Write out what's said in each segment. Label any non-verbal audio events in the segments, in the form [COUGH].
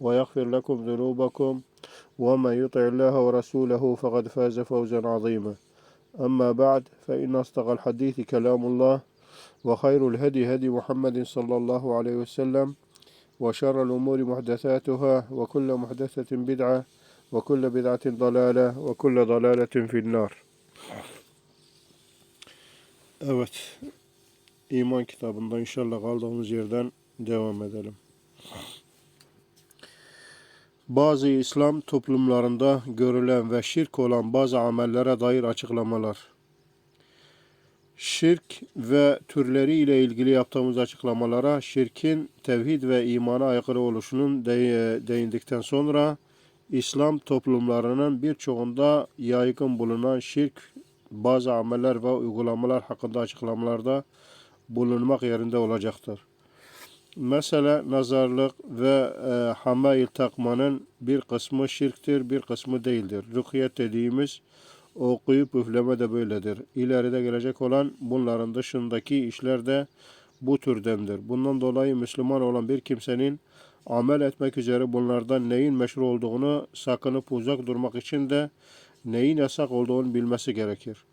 ويغفر لكم ذنوبكم ومن يطع الله ورسوله فقد فاز فوزا عظيما. أما بعد فإن أصدق الحديث كلام الله وخير الهدي هدي محمد صلى الله عليه وسلم وشر الأمور محدثاتها وكل محدثة بدعة وكل بدعة ضلالة وكل ضلالة في النار. Evet, iman kitabında inşallah kaldığımız yerden devam edelim. Bazı İslam toplumlarında görülen ve şirk olan bazı amellere dair açıklamalar. Şirk ve türleri ile ilgili yaptığımız açıklamalara şirkin tevhid ve imana aykırı oluşunun de- değindikten sonra İslam toplumlarının birçoğunda yaygın bulunan şirk, bazı ameller ve uygulamalar hakkında açıklamalarda bulunmak yerinde olacaktır. Mesela nazarlık ve e, hamail takmanın bir kısmı şirktir, bir kısmı değildir. Rükiyet dediğimiz okuyup üfleme de böyledir. İleride gelecek olan bunların dışındaki işler de bu türdendir. Bundan dolayı Müslüman olan bir kimsenin amel etmek üzere bunlardan neyin meşru olduğunu sakınıp uzak durmak için de neyin yasak olduğunu bilmesi gerekir.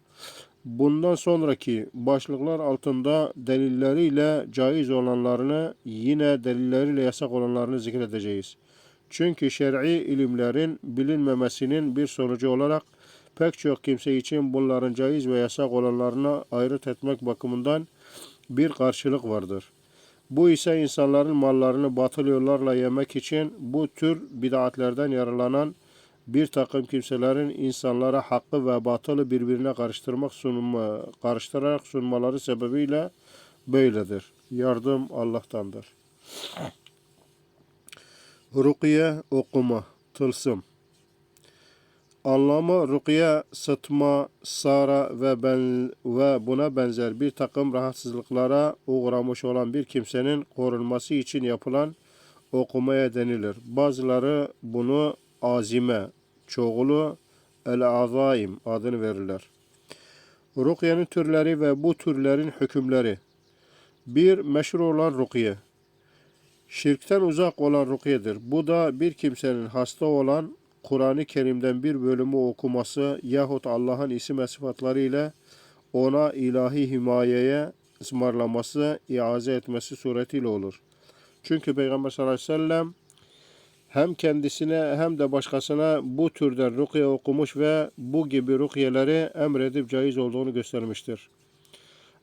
Bundan sonraki başlıklar altında delilleriyle caiz olanlarını yine delilleriyle yasak olanlarını zikredeceğiz. Çünkü şer'i ilimlerin bilinmemesinin bir sonucu olarak pek çok kimse için bunların caiz ve yasak olanlarını ayrıt etmek bakımından bir karşılık vardır. Bu ise insanların mallarını batıl yollarla yemek için bu tür bid'atlerden yararlanan bir takım kimselerin insanlara hakkı ve batılı birbirine karıştırmak sunma, karıştırarak sunmaları sebebiyle böyledir. Yardım Allah'tandır. Rukiye okuma, tılsım. Anlamı rukiye, sıtma, sara ve ben ve buna benzer bir takım rahatsızlıklara uğramış olan bir kimsenin korunması için yapılan okumaya denilir. Bazıları bunu azime, çoğulu el-azaim adını verirler. Rukiyenin türleri ve bu türlerin hükümleri. Bir, meşhur olan rukiye. Şirkten uzak olan rukiyedir. Bu da bir kimsenin hasta olan Kur'an-ı Kerim'den bir bölümü okuması yahut Allah'ın isim ve sıfatları ile ona ilahi himayeye ısmarlaması, iaze etmesi suretiyle olur. Çünkü Peygamber sallallahu aleyhi ve sellem hem kendisine hem de başkasına bu türden rukiye okumuş ve bu gibi rukiyeleri emredip caiz olduğunu göstermiştir.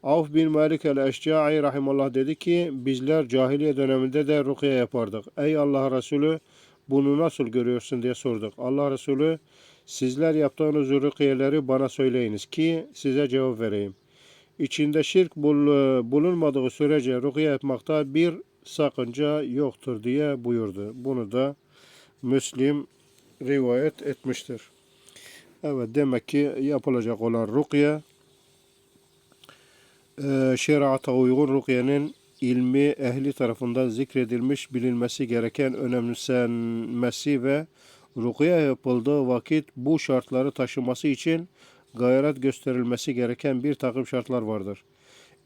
Avf bin Malik el-Eşca'i rahimallah dedi ki bizler cahiliye döneminde de rukiye yapardık. Ey Allah Resulü bunu nasıl görüyorsun diye sorduk. Allah Resulü sizler yaptığınız rukiyeleri bana söyleyiniz ki size cevap vereyim. İçinde şirk bul- bulunmadığı sürece rukiye yapmakta bir sakınca yoktur diye buyurdu. Bunu da Müslim rivayet etmiştir. Evet demek ki yapılacak olan rukiye e, şeriata uygun rukiyenin ilmi ehli tarafından zikredilmiş bilinmesi gereken önemsenmesi ve rukiye yapıldığı vakit bu şartları taşıması için gayret gösterilmesi gereken bir takım şartlar vardır.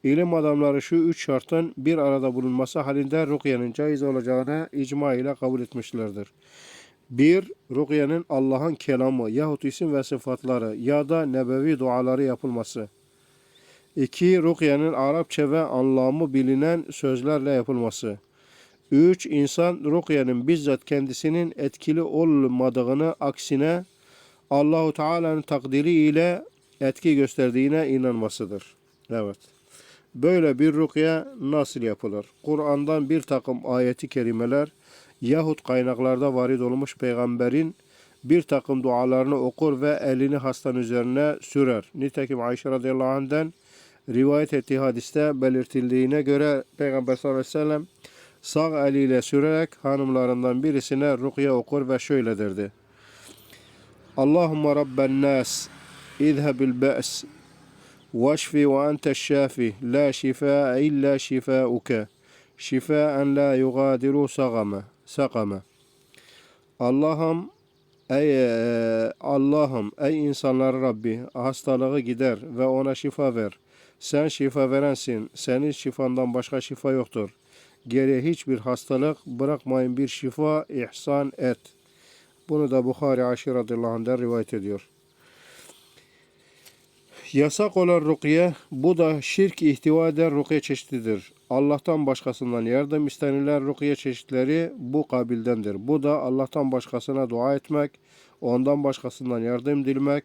İlim adamları şu üç şartın bir arada bulunması halinde rukiyenin caiz olacağını icma ile kabul etmişlerdir. 1. Rukiyenin Allah'ın kelamı yahut isim ve sıfatları ya da nebevi duaları yapılması. 2. Rukiyenin Arapça ve anlamı bilinen sözlerle yapılması. 3. İnsan rukiyenin bizzat kendisinin etkili olmadığını aksine Allahu Teala'nın takdiri ile etki gösterdiğine inanmasıdır. Evet. Böyle bir rukiye nasıl yapılır? Kur'an'dan bir takım ayeti kerimeler yahut kaynaklarda varid olmuş peygamberin bir takım dualarını okur ve elini hastanın üzerine sürer. Nitekim Ayşe radıyallahu anh'den rivayet ettiği hadiste belirtildiğine göre Peygamber sallallahu aleyhi ve sellem sağ eliyle sürerek hanımlarından birisine rukiye okur ve şöyle derdi. Allahümme Rabben nas idhebil be's واشفي وأنت الشافي لا شفاء إلا شفاؤك شفاء لا يغادر سقما سقما Allah'ım ey e, Allah'ım ey insanlar Rabbi hastalığı gider ve ona şifa ver. Sen şifa verensin. Senin şifandan başka şifa yoktur. Geriye hiçbir hastalık bırakmayın bir şifa ihsan et. Bunu da Bukhari Aşir radıyallahu anh'den rivayet ediyor. Yasak olan rukiye, bu da şirk ihtiva eden rukiye çeşididir. Allah'tan başkasından yardım istenilen rukiye çeşitleri bu kabildendir. Bu da Allah'tan başkasına dua etmek, ondan başkasından yardım dilmek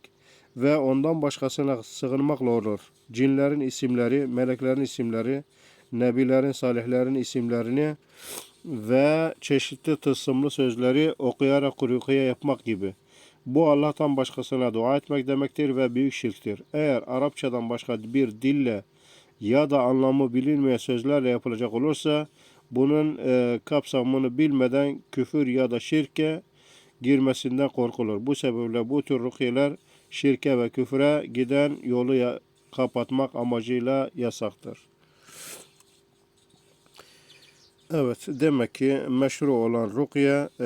ve ondan başkasına sığınmakla olur. Cinlerin isimleri, meleklerin isimleri, nebilerin, salihlerin isimlerini ve çeşitli tılsımlı sözleri okuyarak rukiye yapmak gibi. Bu Allah'tan başkasına dua etmek demektir ve büyük şirktir. Eğer Arapçadan başka bir dille ya da anlamı bilinmeyen sözlerle yapılacak olursa bunun e, kapsamını bilmeden küfür ya da şirke girmesinden korkulur. Bu sebeple bu tür rukiyeler şirke ve küfre giden yolu kapatmak amacıyla yasaktır. Evet, demek ki meşru olan rukiye e,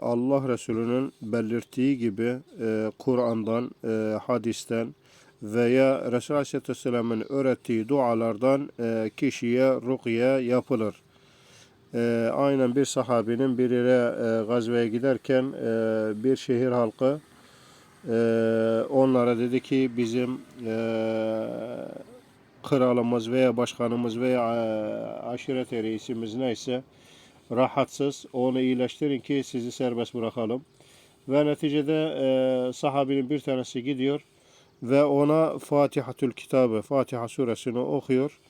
Allah Resulü'nün belirttiği gibi e, Kur'an'dan, e, hadisten veya Resulü Aleyhisselatü Vesselam'ın öğrettiği dualardan kişiye rukiye yapılır. E, aynen bir sahabinin bir yere gazveye giderken bir şehir halkı onlara dedi ki bizim kralımız veya başkanımız veya e, aşiret reisimiz neyse rahatsız onu iyileştirin ki sizi serbest bırakalım. Ve neticede e, sahabinin bir tanesi gidiyor ve ona Fatihatül Kitabı, Fatiha suresini okuyor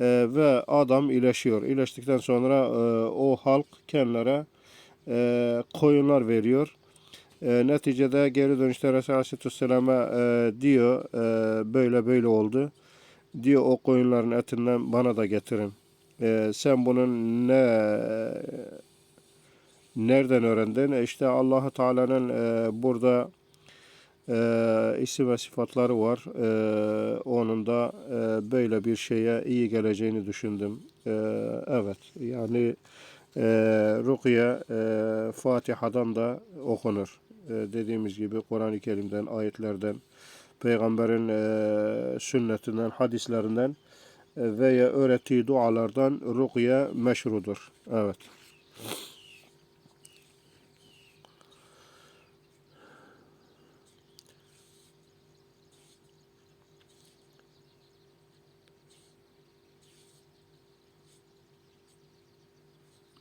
E, ve adam iyileşiyor. İyileştikten sonra o halk kendilerine koyunlar veriyor. E, neticede geri dönüşte Resulü Aleyhisselam'a e, diyor e, böyle böyle oldu diyor o koyunların etinden bana da getirin. Ee, sen bunun ne nereden öğrendin? E İşte Allah Teala'nın e, burada e, isim ve sıfatları var. E, onun da e, böyle bir şeye iyi geleceğini düşündüm. E, evet, yani e, Rukiye e, Fatiha'dan da okunur. E, dediğimiz gibi Kur'an-ı Kerim'den, ayetlerden, Peygamberin e, sünnetinden, hadislerinden e, veya öğrettiği dualardan rukiye meşrudur. Evet.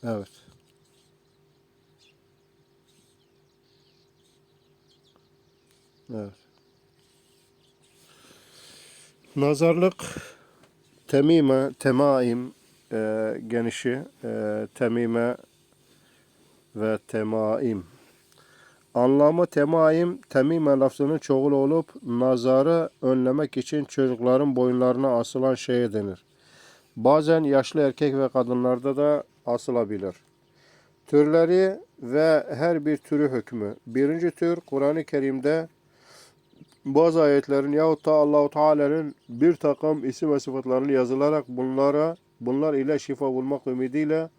Evet. Evet. Nazarlık, temime, temaim, e, genişi, e, temime ve temaim. Anlamı temaim, temime lafzının çoğulu olup nazarı önlemek için çocukların boyunlarına asılan şeye denir. Bazen yaşlı erkek ve kadınlarda da asılabilir. Türleri ve her bir türü hükmü. Birinci tür Kur'an-ı Kerim'de bazı ayetlerin yahut da Allahu Teala'nın bir takım isim ve sıfatlarını yazılarak bunlara bunlar ile şifa bulmak ümidiyle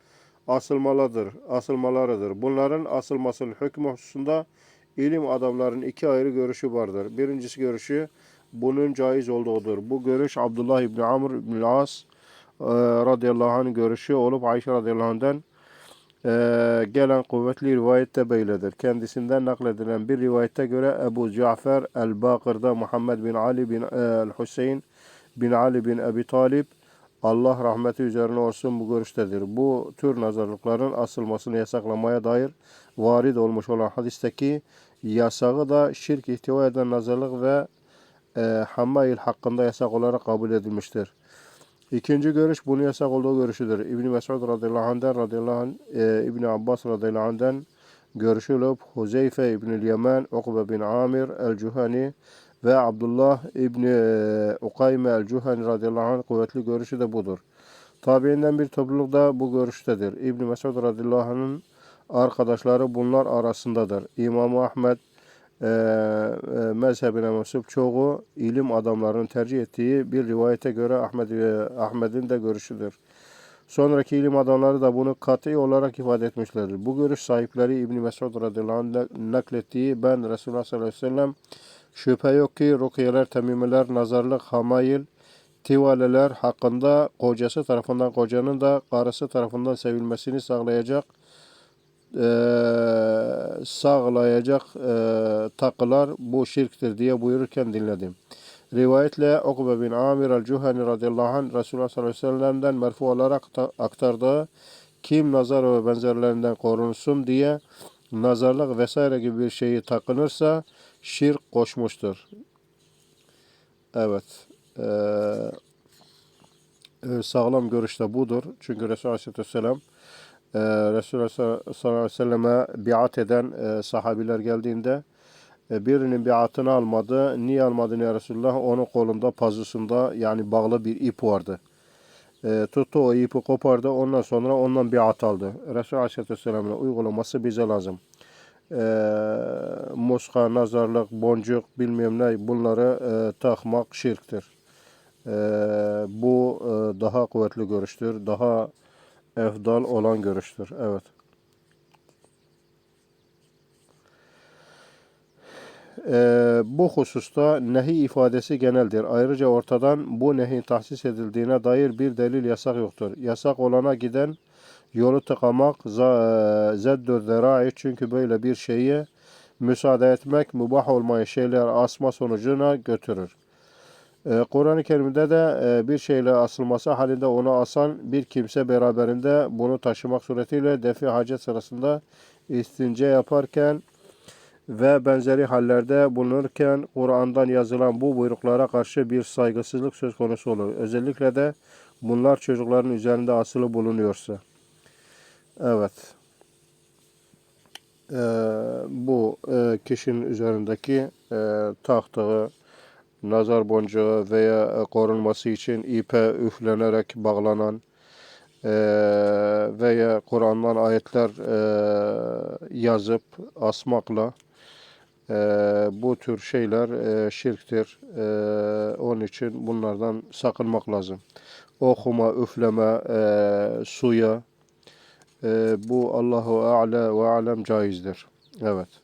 asılmalıdır, asılmalarıdır. Bunların asılmasının hükmü hususunda ilim adamların iki ayrı görüşü vardır. Birincisi görüşü bunun caiz olduğudur. Bu görüş Abdullah İbni Amr İbni As e, radıyallahu anh görüşü olup Ayşe radıyallahu anh'den gelen kuvvetli rivayette böyledir. Kendisinden nakledilen bir rivayette göre Ebu Cafer el-Bakır'da Muhammed bin Ali bin e, el-Hüseyin bin Ali bin Ebi Talib Allah rahmeti üzerine olsun bu görüştedir. Bu tür nazarlıkların asılmasını yasaklamaya dair varid olmuş olan hadisteki yasağı da şirk ihtiva eden nazarlık ve e, hammail hakkında yasak olarak kabul edilmiştir. İkinci görüş bunun yasak olduğu görüşüdür. İbn Mesud radıyallahu anh'den radıyallahu anh, e, İbn Abbas radıyallahu anh'den görüşü olup Huzeyfe İbn Yemen, Ukbe bin Amir el-Cuhani ve Abdullah İbn Ukayme el-Cuhani radıyallahu anh kuvvetli görüşü de budur. Tabiinden bir topluluk da bu görüştedir. İbn Mesud radıyallahu anh'ın arkadaşları bunlar arasındadır. İmam Ahmed e, e, mezhebine mensup çoğu ilim adamlarının tercih ettiği bir rivayete göre Ahmed ve Ahmed'in de görüşüdür. Sonraki ilim adamları da bunu kat'i olarak ifade etmişlerdir. Bu görüş sahipleri İbn Mesud radıyallahu naklettiği ben Resulullah sallallahu aleyhi ve sellem şüphe yok ki rukiyeler, temimeler, nazarlık, hamayil, tivaleler hakkında kocası tarafından kocanın da karısı tarafından sevilmesini sağlayacak sağlayacak eee, takılar bu şirktir diye buyururken dinledim. Rivayetle Ukbe bin Amir el-Cuhani radıyallahu anh Resulullah sallallahu aleyhi ve sellem'den merfu olarak ta- aktardığı kim nazar ve benzerlerinden korunsun diye nazarlık vesaire gibi bir şeyi takınırsa şirk koşmuştur. Evet. Eee, e, sağlam görüş de budur. Çünkü Resulullah aleyhisselam e, Resulullah sallallahu aleyhi ve selleme biat eden e, sahabiler geldiğinde e, birinin biatını almadı. Niye almadın ya Resulullah? Onun kolunda pazusunda yani bağlı bir ip vardı. E, tuttu o ipi kopardı. Ondan sonra ondan biat aldı. Resulullah aleyhisselamın uygulaması bize lazım. E, muska, nazarlık, boncuk bilmem ne bunları e, takmak şirktir. E, bu e, daha kuvvetli görüştür. Daha efdal olan görüştür. Evet. Ee, bu hususta nehi ifadesi geneldir. Ayrıca ortadan bu nehin tahsis edildiğine dair bir delil yasak yoktur. Yasak olana giden yolu tıkamak za- zeddü zerai çünkü böyle bir şeye müsaade etmek mübah olmayan şeyler asma sonucuna götürür. Ee, Kur'an-ı Kerim'de de e, bir şeyle asılması halinde onu asan bir kimse beraberinde bunu taşımak suretiyle defi hacet sırasında istince yaparken ve benzeri hallerde bulunurken Kur'an'dan yazılan bu buyruklara karşı bir saygısızlık söz konusu olur. Özellikle de bunlar çocukların üzerinde asılı bulunuyorsa. Evet. Ee, bu e, kişinin üzerindeki e, taktığı nazar boncuğu veya e, korunması için ipe üflenerek bağlanan e, veya Kur'an'dan ayetler e, yazıp asmakla bu tür şeyler şirktir. E, onun için bunlardan sakınmak lazım. Okuma, üfleme, suya bu Allahu A'la ve Alem caizdir. Evet.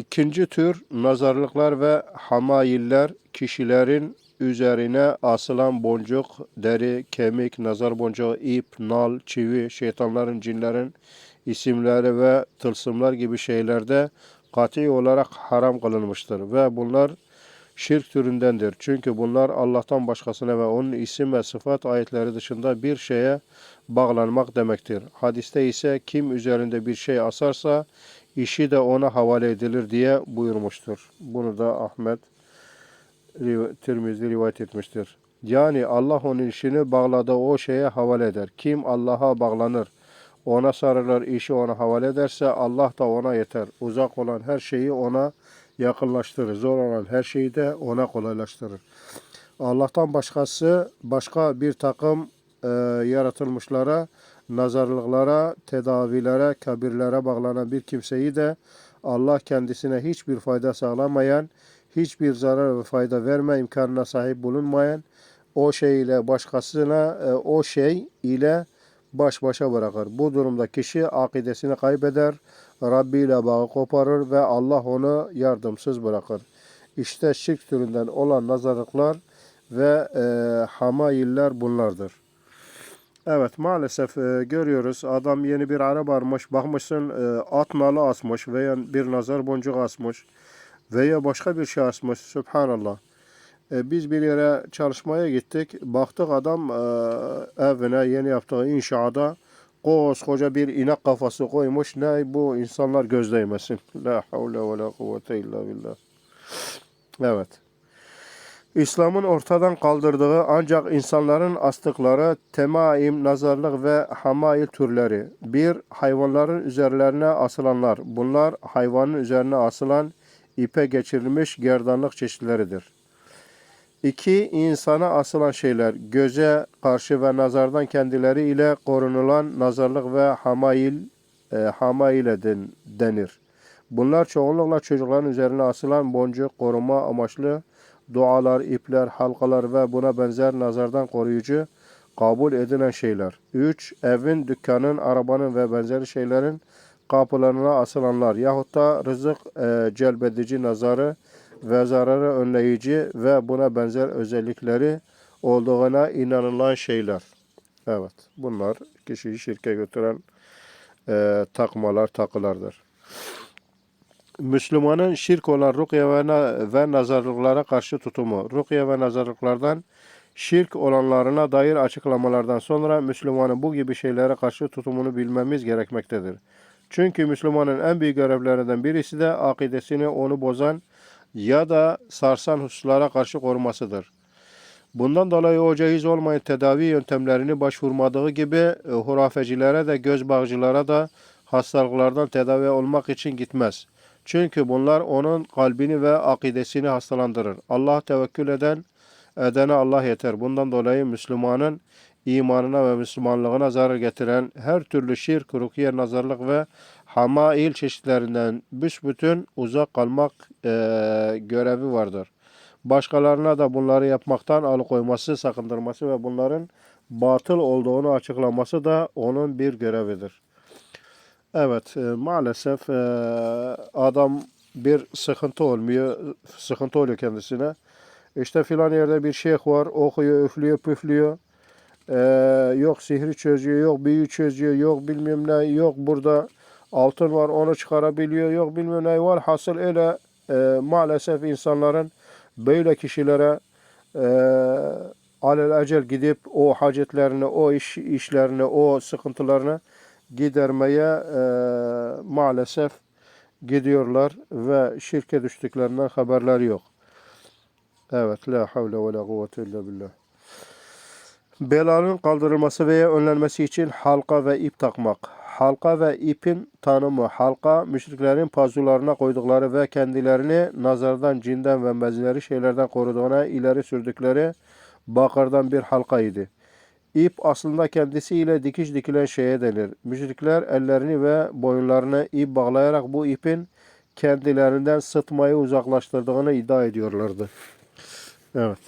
İkinci tür nazarlıklar ve hamayiller kişilerin üzerine asılan boncuk, deri, kemik, nazar boncuğu, ip, nal, çivi, şeytanların, cinlerin isimleri ve tılsımlar gibi şeylerde kati olarak haram kılınmıştır ve bunlar şirk türündendir. Çünkü bunlar Allah'tan başkasına ve onun isim ve sıfat ayetleri dışında bir şeye bağlanmak demektir. Hadiste ise kim üzerinde bir şey asarsa işi de ona havale edilir diye buyurmuştur. Bunu da Ahmet Tirmizi rivayet etmiştir. Yani Allah onun işini bağladığı o şeye havale eder. Kim Allah'a bağlanır, ona sarılır, işi ona havale ederse Allah da ona yeter. Uzak olan her şeyi ona yakınlaştırır. Zor olan her şeyi de ona kolaylaştırır. Allah'tan başkası başka bir takım e, yaratılmışlara, nazarlıklara, tedavilere, kabirlere bağlanan bir kimseyi de Allah kendisine hiçbir fayda sağlamayan, hiçbir zarar ve fayda verme imkanına sahip bulunmayan o şey ile başkasına e, o şey ile baş başa bırakır. Bu durumda kişi akidesini kaybeder, Rabbi ile bağı koparır ve Allah onu yardımsız bırakır. İşte şirk türünden olan nazarlıklar ve e, hamayiller bunlardır. Evet maalesef e, görüyoruz adam yeni bir araba almış bakmışsın e, at nalı asmış veya bir nazar boncuğu asmış. veya başka bir şahısmış. Subhanallah. E, biz bir yere çalışmaya gittik. Baktık adam e, evine yeni yaptığı inşaata koskoca bir inek kafası koymuş. Ne bu insanlar göz değmesin. La havle ve la kuvvete illa billah. Evet. İslam'ın ortadan kaldırdığı ancak insanların astıkları temaim, nazarlık ve hamail türleri. Bir, hayvanların üzerlerine asılanlar. Bunlar hayvanın üzerine asılan ipe geçirilmiş gerdanlık çeşitleridir. İki, insana asılan şeyler. Göze karşı ve nazardan kendileri ile korunulan nazarlık ve hamail, e, hamaile den- denir. Bunlar çoğunlukla çocukların üzerine asılan boncuk, koruma amaçlı dualar, ipler, halkalar ve buna benzer nazardan koruyucu kabul edilen şeyler. 3. Evin, dükkanın, arabanın ve benzeri şeylerin kapılarına asılanlar yahut da rızık e, celbedici nazarı ve zararı önleyici ve buna benzer özellikleri olduğuna inanılan şeyler. Evet, bunlar kişiyi şirke götüren e, takmalar, takılardır. Müslümanın şirk olan rukiye ve, ve nazarlıklara karşı tutumu. Rukiye ve nazarlıklardan şirk olanlarına dair açıklamalardan sonra Müslümanın bu gibi şeylere karşı tutumunu bilmemiz gerekmektedir. Çünkü Müslümanın en büyük görevlerinden birisi de akidesini onu bozan ya da sarsan hususlara karşı korumasıdır. Bundan dolayı o caiz olmayan tedavi yöntemlerini başvurmadığı gibi e, hurafecilere de göz bağcılara da hastalıklardan tedavi olmak için gitmez. Çünkü bunlar onun kalbini ve akidesini hastalandırır. Allah tevekkül eden edene Allah yeter. Bundan dolayı Müslümanın imanına ve Müslümanlığına zarar getiren her türlü şirk, rukiye, nazarlık ve hamail çeşitlerinden büsbütün uzak kalmak eee, görevi vardır. Başkalarına da bunları yapmaktan alıkoyması, sakındırması ve bunların batıl olduğunu açıklaması da onun bir görevidir. Evet, e, maalesef e, adam bir sıkıntı olmuyor, sıkıntı oluyor kendisine. İşte filan yerde bir şeyh var, okuyor, üflüyor, püflüyor. E, yok sihri çözüyor, yok büyü çözüyor, yok bilmem ne, yok burada altın var onu çıkarabiliyor, yok bilmem ne var. Hasıl öyle e, maalesef insanların böyle kişilere e, alel acel gidip o hacetlerini, o iş, işlerini, o sıkıntılarını gidermeye e, maalesef gidiyorlar ve şirke düştüklerinden haberleri yok. Evet, la havle ve la kuvvete illa billah. Belanın kaldırılması veya önlenmesi için halka ve ip takmak. Halka ve ipin tanımı. Halka, müşriklerin pazularına koydukları ve kendilerini nazardan, cinden ve benzeri şeylerden koruduğuna ileri sürdükleri bakırdan bir halkaydı. İp aslında kendisiyle dikiş dikilen şeye denir. Müşrikler ellerini ve boyunlarını ip bağlayarak bu ipin kendilerinden sıtmayı uzaklaştırdığını iddia ediyorlardı. Evet.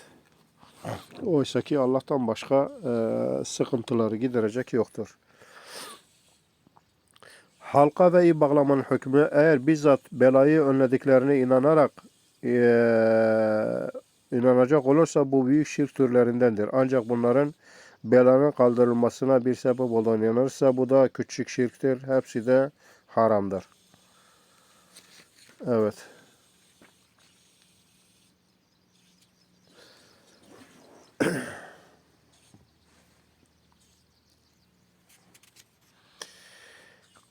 Oysa ki Allah'tan başka e, sıkıntıları giderecek yoktur. Halka ve ip bağlamanın hükmü eğer bizzat belayı önlediklerine inanarak e, inanacak olursa bu büyük şirk türlerindendir. Ancak bunların belanın kaldırılmasına bir sebep olduğuna inanırsa bu da küçük şirktir. Hepsi de haramdır. Evet. [CLEARS THROAT]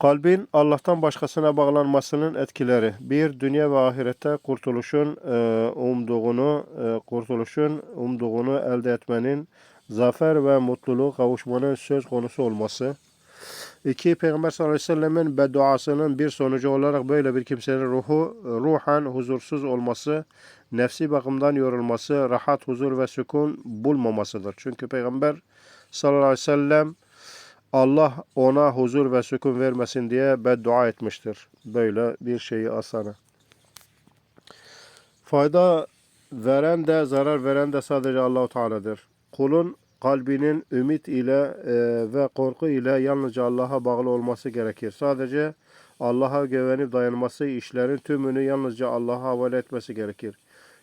Kalbin Allah'tan başkasına bağlanmasının etkileri. Bir, dünya ve ahirette kurtuluşun e, umduğunu, e, kurtuluşun umduğunu elde etmenin, zafer ve mutluluğu kavuşmanın söz konusu olması. İki, Peygamber sallallahu aleyhi ve sellemin bedduasının bir sonucu olarak böyle bir kimsenin ruhu ruhen huzursuz olması, nefsi bakımdan yorulması, rahat, huzur ve sükun bulmamasıdır. Çünkü Peygamber sallallahu aleyhi ve sellem Allah ona huzur ve sükun vermesin diye beddua etmiştir. Böyle bir şeyi asana. Fayda veren de zarar veren de sadece Allahu Teala'dır. Kulun kalbinin ümit ile e, ve korku ile yalnızca Allah'a bağlı olması gerekir. Sadece Allah'a güvenip dayanması, işlerin tümünü yalnızca Allah'a havale etmesi gerekir.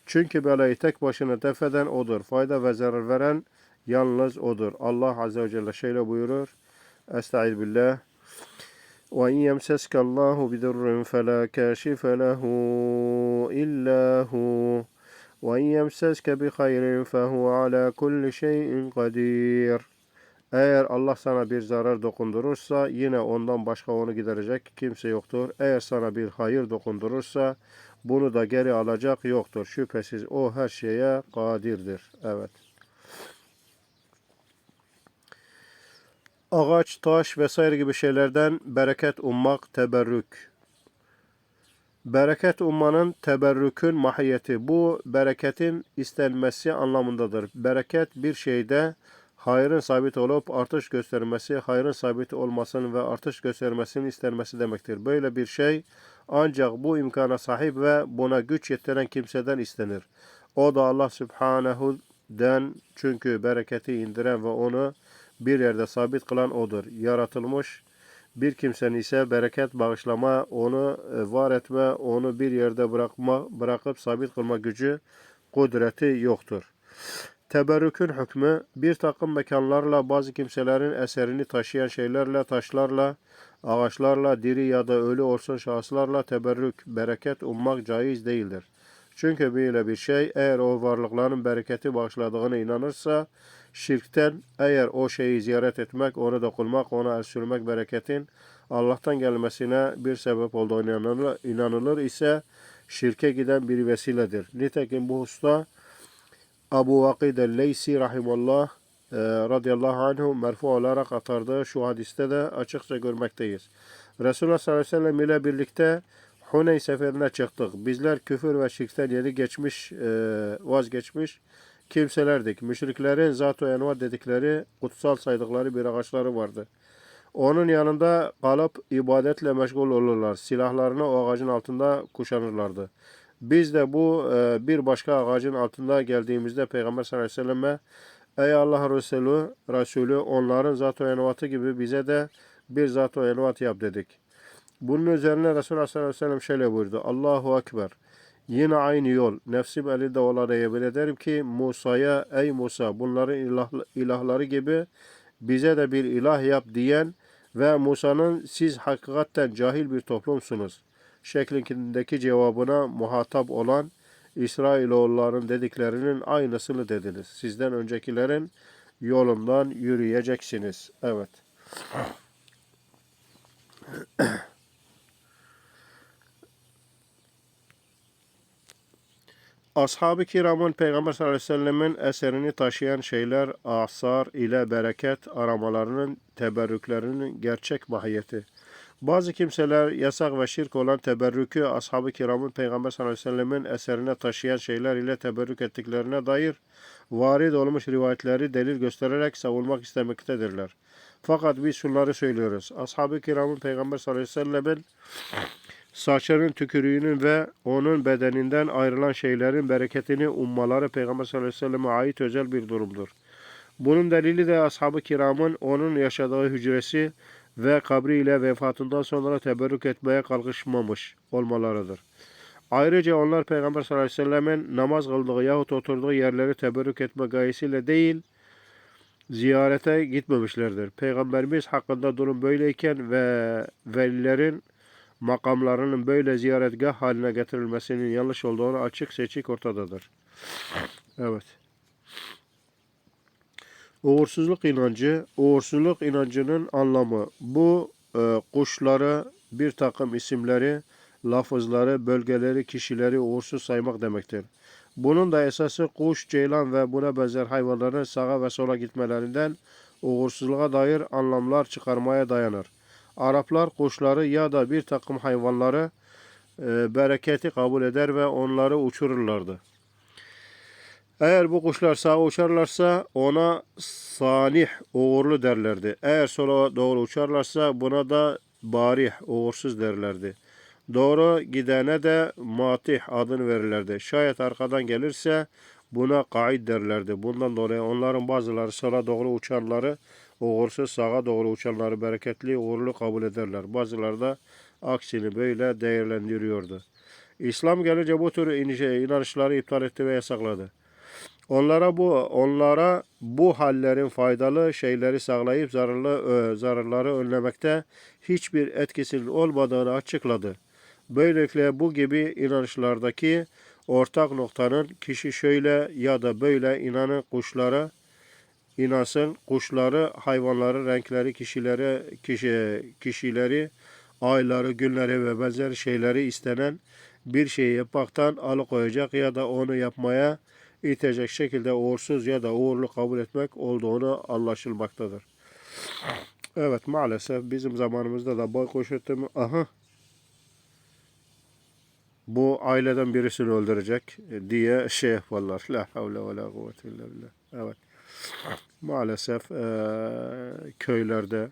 Çünkü belayı tek başına def eden O'dur. Fayda ve zarar veren yalnız O'dur. Allah Azze ve Celle şöyle buyurur. Estaizu billah. وإن يمسسك الله بضر فلا كاشف له إلا هو وإن يمسسك بخير فهو على كل şeyin قدير Eğer Allah sana bir zarar dokundurursa yine ondan başka onu giderecek kimse yoktur. Eğer sana bir hayır dokundurursa bunu da geri alacak yoktur. Şüphesiz o her şeye kadirdir. Evet. Ağaç, taş vesaire gibi şeylerden bereket ummak, teberrük. Bereket ummanın teberrükün mahiyeti. Bu bereketin istenmesi anlamındadır. Bereket bir şeyde hayrın sabit olup artış göstermesi, hayrın sabit olmasının ve artış göstermesinin istenmesi demektir. Böyle bir şey ancak bu imkana sahip ve buna güç yetiren kimseden istenir. O da Allah Subhanahu'den çünkü bereketi indiren ve onu bir yerde sabit kılan odur. Yaratılmış bir kimsenin ise bereket bağışlama, onu e, var etme, onu bir yerde bırakma, bırakıp sabit kılma gücü, kudreti yoktur. Teberrükün hükmü bir takım mekanlarla bazı kimselerin eserini taşıyan şeylerle, taşlarla, ağaçlarla, diri ya da ölü olsun şahıslarla teberrük, bereket ummak caiz değildir. Çünkü böyle bir şey eğer o varlıkların bereketi bağışladığına inanırsa şirkten eğer o şeyi ziyaret etmek, onu dokunmak, ona el sürmek bereketin Allah'tan gelmesine bir sebep olduğunu inanılır, inanılır ise şirke giden bir vesiledir. Nitekim bu hususta Abu Vakid el-Leysi rahimallah e, radıyallahu anhu merfu olarak aktardığı şu hadiste de açıkça görmekteyiz. Resulullah sallallahu aleyhi ve sellem ile birlikte Huneyn seferine çıktık. Bizler küfür ve şirkten yeni geçmiş, e, vazgeçmiş kimselerdik. Müşriklerin zat-ı enva dedikleri, kutsal saydıkları bir ağaçları vardı. Onun yanında kalıp ibadetle meşgul olurlar. Silahlarını o ağacın altında kuşanırlardı. Biz de bu e, bir başka ağacın altında geldiğimizde Peygamber sallallahu aleyhi ve selleme Ey Allah Resulü, Resulü onların zat-ı envatı gibi bize de bir zat-ı envat yap dedik. Bunun üzerine Resulullah sallallahu aleyhi ve sellem şöyle buyurdu. Allahu Ekber. Yine aynı yol. Nefsim elinde olana yemin ederim ki Musa'ya ey Musa bunların ilah, ilahları gibi bize de bir ilah yap diyen ve Musa'nın siz hakikatten cahil bir toplumsunuz şeklindeki cevabına muhatap olan İsrailoğulların dediklerinin aynısını dediniz. Sizden öncekilerin yolundan yürüyeceksiniz. Evet. Ashab-ı kiramın Peygamber sallallahu aleyhi ve sellemin eserini taşıyan şeyler asar ile bereket aramalarının teberrüklerinin gerçek mahiyeti. Bazı kimseler yasak ve şirk olan teberrükü ashab-ı kiramın Peygamber sallallahu aleyhi ve sellemin eserine taşıyan şeyler ile teberrük ettiklerine dair varid olmuş rivayetleri delil göstererek savunmak istemektedirler. Fakat biz şunları söylüyoruz. Ashab-ı kiramın Peygamber sallallahu aleyhi ve sellemin saçının tükürüğünün ve onun bedeninden ayrılan şeylerin bereketini ummaları Peygamber sallallahu aleyhi ve selleme ait özel bir durumdur. Bunun delili de ashab-ı kiramın onun yaşadığı hücresi ve kabri ile vefatından sonra teberrük etmeye kalkışmamış olmalarıdır. Ayrıca onlar Peygamber sallallahu aleyhi ve sellemin namaz kıldığı yahut oturduğu yerleri teberrük etme gayesiyle değil, ziyarete gitmemişlerdir. Peygamberimiz hakkında durum böyleyken ve velilerin makamlarının böyle ziyaretgah haline getirilmesinin yanlış olduğunu açık seçik ortadadır. Evet. Uğursuzluk inancı, uğursuzluk inancının anlamı bu e, kuşları, bir takım isimleri, lafızları, bölgeleri, kişileri uğursuz saymak demektir. Bunun da esası kuş, ceylan ve buna benzer hayvanların sağa ve sola gitmelerinden uğursuzluğa dair anlamlar çıkarmaya dayanır. Araplar kuşları ya da bir takım hayvanları e, bereketi kabul eder ve onları uçururlardı. Eğer bu kuşlar sağa uçarlarsa ona sanih, uğurlu derlerdi. Eğer sola doğru uçarlarsa buna da barih, uğursuz derlerdi. Doğru gidene de matih adını verirlerdi. Şayet arkadan gelirse buna kaid derlerdi. Bundan dolayı onların bazıları sola doğru uçanları uğursuz, sağa doğru uçanları bereketli, uğurlu kabul ederler. Bazıları da aksini böyle değerlendiriyordu. İslam gelince bu tür inanışları iptal etti ve yasakladı. Onlara bu onlara bu hallerin faydalı şeyleri sağlayıp zararlı ö, zararları önlemekte hiçbir etkisinin olmadığını açıkladı. Böylelikle bu gibi inanışlardaki ortak noktanın kişi şöyle ya da böyle inanın kuşlara inansın kuşları, hayvanları, renkleri, kişileri, kişi, kişileri, ayları, günleri ve benzeri şeyleri istenen bir şeyi yapmaktan alıkoyacak ya da onu yapmaya itecek şekilde uğursuz ya da uğurlu kabul etmek olduğunu anlaşılmaktadır. Evet maalesef bizim zamanımızda da boy koşutumu aha bu aileden birisini öldürecek diye şey yaparlar. La havle ve la kuvvete illa billah. Evet. Maalesef eee, köylerde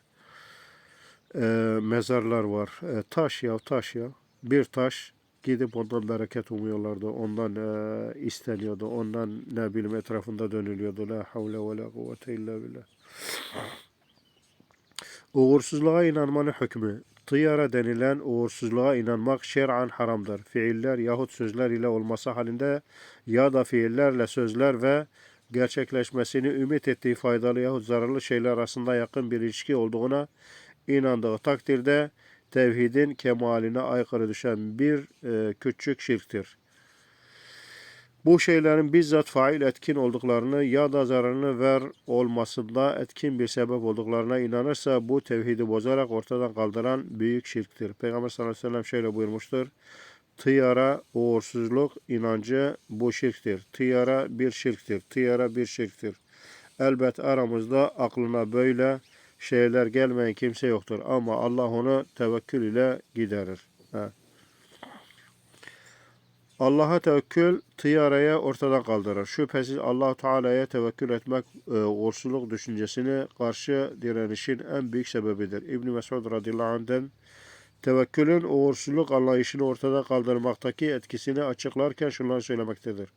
eee, mezarlar var. E, taş ya taş ya. Bir taş gidip ondan bereket umuyorlardı. Ondan eee, isteniyordu. Ondan ne bileyim etrafında dönülüyordu. La havle ve la kuvvete illa billah. Uğursuzluğa inanmanın hükmü. Tıyara denilen uğursuzluğa inanmak şer'an haramdır. Fiiller yahut sözler ile olması halinde ya da fiillerle sözler ve gerçekleşmesini ümit ettiği faydalı yahut zararlı şeyler arasında yakın bir ilişki olduğuna inandığı takdirde tevhidin kemaline aykırı düşen bir e, küçük şirktir. Bu şeylerin bizzat fail etkin olduklarını ya da zararını ver olmasında etkin bir sebep olduklarına inanırsa bu tevhidi bozarak ortadan kaldıran büyük şirktir. Peygamber sallallahu aleyhi ve sellem şöyle buyurmuştur. Tıyara uğursuzluk inancı bu şirktir. Tıyara bir şirktir. Tıyara bir şirktir. Elbet aramızda aklına böyle şeyler gelmeyen kimse yoktur. Ama Allah onu tevekkül ile giderir. Evet. Allah'a tevekkül tıyaraya ortadan kaldırır. Şüphesiz allah Teala'ya tevekkül etmek e, uğursuzluk düşüncesine karşı direnişin en büyük sebebidir. İbn Mesud radıyallahu anh'den tevekkülün uğursuzluk anlayışını ortadan kaldırmaktaki etkisini açıklarken şunları söylemektedir.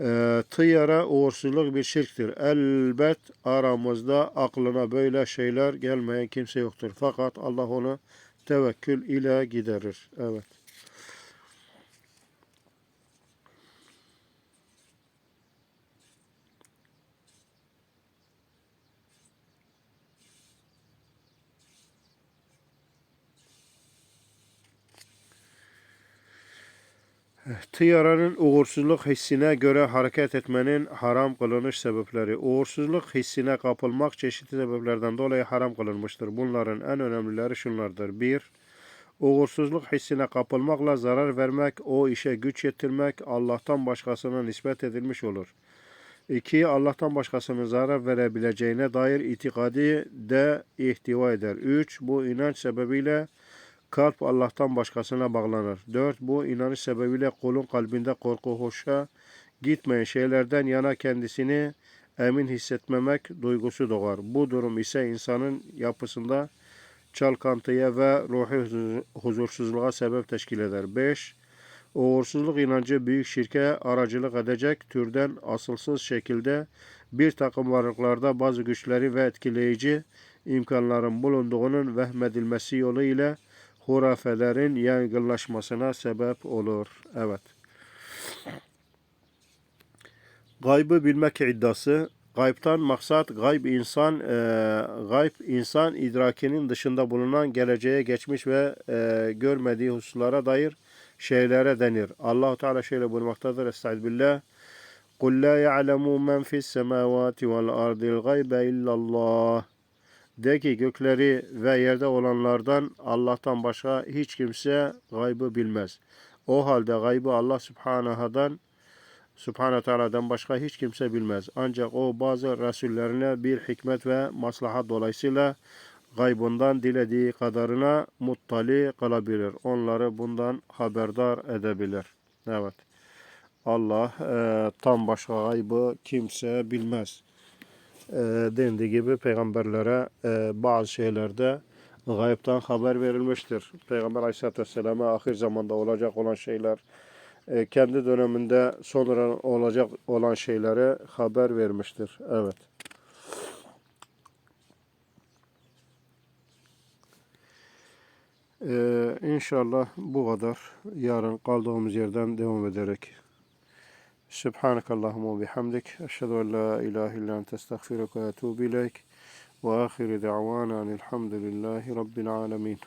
E, tıyara uğursuzluk bir şirktir. Elbet aramızda aklına böyle şeyler gelmeyen kimse yoktur. Fakat Allah onu tevekkül ile giderir. Evet. Tiyaranın uğursuzluk hissine göre hareket etmenin haram kılınış sebepleri. Uğursuzluk hissine kapılmak çeşitli sebeplerden dolayı haram kılınmıştır. Bunların en önemlileri şunlardır. 1. Uğursuzluk hissine kapılmakla zarar vermek, o işe güç yetirmek Allah'tan başkasına nispet edilmiş olur. 2. Allah'tan başkasının zarar verebileceğine dair itikadi de ihtiva eder. 3. Bu inanç sebebiyle Kalp Allah'tan başkasına bağlanır. 4. Bu inanış sebebiyle kulun kalbinde korku hoşa gitmeyen şeylerden yana kendisini emin hissetmemek duygusu doğar. Bu durum ise insanın yapısında çalkantıya ve ruhi huzursuzluğa sebep teşkil eder. 5. Uğursuzluk inancı büyük şirke aracılık edecek türden asılsız şekilde bir takım varlıklarda bazı güçleri ve etkileyici imkanların bulunduğunun vehmedilmesi yolu ile hurafelerin yaygınlaşmasına sebep olur. Evet. Gaybı bilmek iddiası. Gaybtan maksat gayb insan e, gayb insan idrakinin dışında bulunan geleceğe geçmiş ve e, görmediği hususlara dair şeylere denir. Allah Teala şöyle buyurmaktadır. Estağfirullah. قُلْ لَا يَعْلَمُ مَنْ فِي السَّمَاوَاتِ وَالْأَرْضِ الْغَيْبَ إِلَّا اللّٰهِ de ki gökleri ve yerde olanlardan Allah'tan başka hiç kimse gaybı bilmez. O halde gaybı Allah Subhanaha'dan Subhanahu Teala'dan başka hiç kimse bilmez. Ancak o bazı rasullerine bir hikmet ve maslahat dolayısıyla gaybından dilediği kadarına muttali kalabilir. Onları bundan haberdar edebilir. Evet. Allah e, tam başka gaybı kimse bilmez e, dendiği gibi peygamberlere e, bazı şeylerde gayipten haber verilmiştir. Peygamber Aleyhisselatü Vesselam'a ahir zamanda olacak olan şeyler, e, kendi döneminde sonra olacak olan şeylere haber vermiştir. Evet. Ee, inşallah bu kadar. Yarın kaldığımız yerden devam ederek سبحانك اللهم وبحمدك أشهد أن لا إله إلا أنت أستغفرك وأتوب إليك وآخر دعوانا أن الحمد لله رب العالمين.